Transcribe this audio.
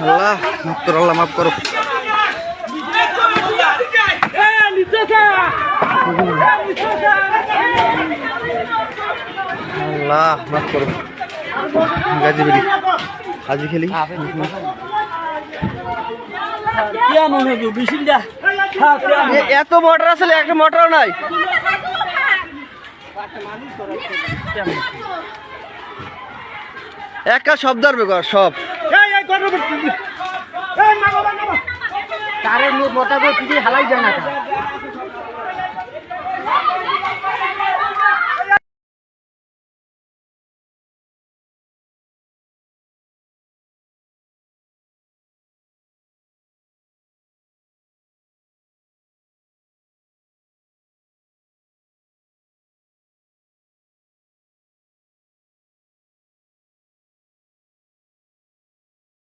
আল্লাহ মাফ আল্লাহ, মাফ করো। আল্লাহ, মাফ করো। গাজি আজি খেলি। এত মোটর আসলে একটা মোটর নাই। একটা শব্দ বেকার সব। তারের মোটা করে পিঠে হালাই যায় না